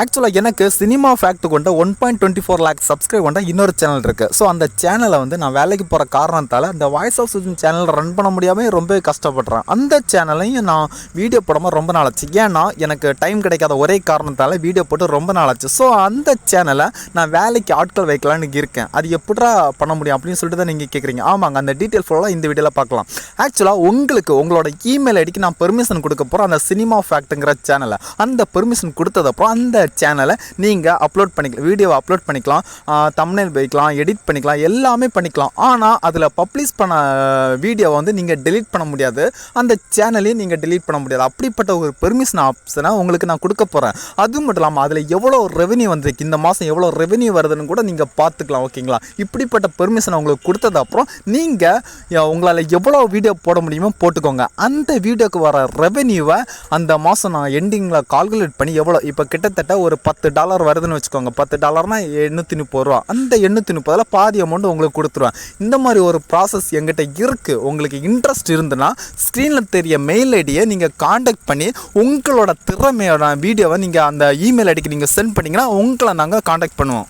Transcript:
ஆக்சுவலாக எனக்கு cinema fact கொண்ட one point twenty four lakh subscribe கொண்ட இன்னொரு சேனல் இருக்குது ஸோ அந்த சேனலை வந்து நான் வேலைக்கு போகிற காரணத்தால் அந்த voice of Sujan channel run பண்ண முடியாமல் ரொம்ப கஷ்டப்படுறேன். அந்த சேனலையும் நான் வீடியோ போடாமல் ரொம்ப நாளாச்சு. ஏன்னா எனக்கு டைம் கிடைக்காத ஒரே காரணத்தால் வீடியோ போட்டு ரொம்ப நாளாச்சு. ஸோ அந்த சேனலை நான் வேலைக்கு ஆட்கள் வைக்கலான்னு இருக்கேன். அது எப்படா பண்ண முடியும் அப்படின்னு சொல்லிட்டு தான் நீங்கள் கேட்குறீங்க ஆமாங்க அந்த டீட்டெயில் ஃபுல்லாக இந்த வீடியோவில் பார்க்கலாம். ஆக்சுவலாக உங்களுக்கு உங்களோட இமெயில் ஐடிக்கு நான் பெர்மிஷன் கொடுக்க போகிறேன் அந்த சினிமா ஃபேக்ட்டுங்கிற சேனலை அந்த பெர்மிஷன் கொடுத்ததப்புறம் அந்த சேனலை நீங்கள் அப்லோட் பண்ணிக்கலாம் வீடியோவை அப்லோட் பண்ணிக்கலாம் தம்ப்நெயில் வைக்கலாம் எடிட் பண்ணிக்கலாம் எல்லாமே பண்ணிக்கலாம். ஆனால் அதில் பப்ளிஷ் பண்ண வீடியோவை வந்து நீங்கள் டெலீட் பண்ண முடியாது. அந்த சேனலையும் நீங்கள் டெலீட் பண்ண முடியாது. அப்படிப்பட்ட ஒரு பெர்மிஷன் ஆப்ஷனை உங்களுக்கு நான் கொடுக்க போகிறேன் அது மட்டும் இல்லாமல் அதில் எவ்வளோ ரெவன்யூ வந்திருக்கு இந்த மாதம் எவ்வளோ ரெவன்யூ வருதுன்னு கூட நீங்கள் பார்த்துக்கலாம் ஓகேங்களா இப்படிப்பட்ட பெர்மிஷனை உங்களுக்கு கொடுத்தது அப்புறம் நீங்கள் உங்களால் எவ்வளோ வீடியோ போட முடியுமோ போட்டுக்கோங்க. அந்த வீடியோக்கு வர ரெவென்யூவை அந்த மாதம் நான் எண்டிங்கில் கால்குலேட் பண்ணி எவ்வளோ இப்போ கிட்டத்தட்ட ஒரு பத்து டாலர் வருதுன்னு வச்சுக்கோங்க. பத்து டாலர்னால் எண்ணூற்றி முப்பது ரூபா. அந்த எண்ணூற்றி முப்பதில் பாதி அமௌண்ட் உங்களுக்கு கொடுத்துருவேன். இந்த மாதிரி ஒரு ப்ராசஸ் எங்கிட்ட இருக்குது உங்களுக்கு இன்ட்ரெஸ்ட் இருந்துன்னா ஸ்க்ரீனில் தெரிய மெயில் ஐடியை நீங்கள் காண்டாக்ட் பண்ணி உங்களோட திறமையோட வீடியோவை நீங்கள் அந்த இமெயில் ஐடிக்கு நீங்கள் சென்ட் பண்ணிங்கன்னா உங்களை நாங்கள் காண்டாக்ட் பண்ணுவோம்.